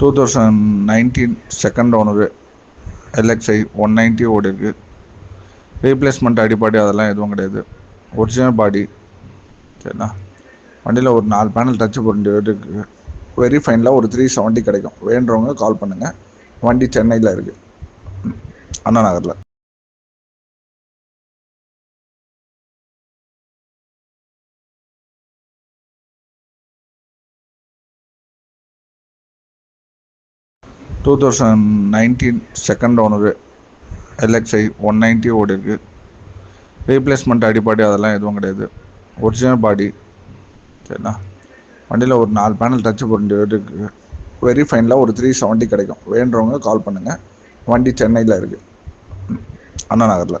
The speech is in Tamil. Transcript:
Two thousand nineteen second owner LXI one ninety ஓடி இருக்கு ரீப்ளேஸ்மெண்ட் அடிப்பாடி அதெல்லாம் எதுவும் கிடையாது. ஒரிஜினல் பாடி சரிண்ணா. வண்டியில் ஒரு நாலு பேனல் டச் பண்ணி இருக்குது வெரி ஃபைனில் ஒரு த்ரீ செவன்ட்டி கிடைக்கும். வேண்டுறவங்க கால் பண்ணுங்கள் வண்டி சென்னையில் இருக்குது அண்ணா நகரில். Two thousand nineteen second owner LXI one ninety ஓடி இருக்குது ரீப்ளேஸ்மெண்ட் அடிப்பாடி அதெல்லாம் எதுவும் கிடையாது. ஒரிஜினல் பாடி சரிண்ணா. வண்டியில் ஒரு நாலு பேனல் டச் பண்ணி இருக்குது வெரி ஃபைனில் ஒரு த்ரீ செவன்ட்டி கிடைக்கும். வேண்டுறவங்க கால் பண்ணுங்கள் வண்டி சென்னையில் இருக்குது அண்ணா நகரில்.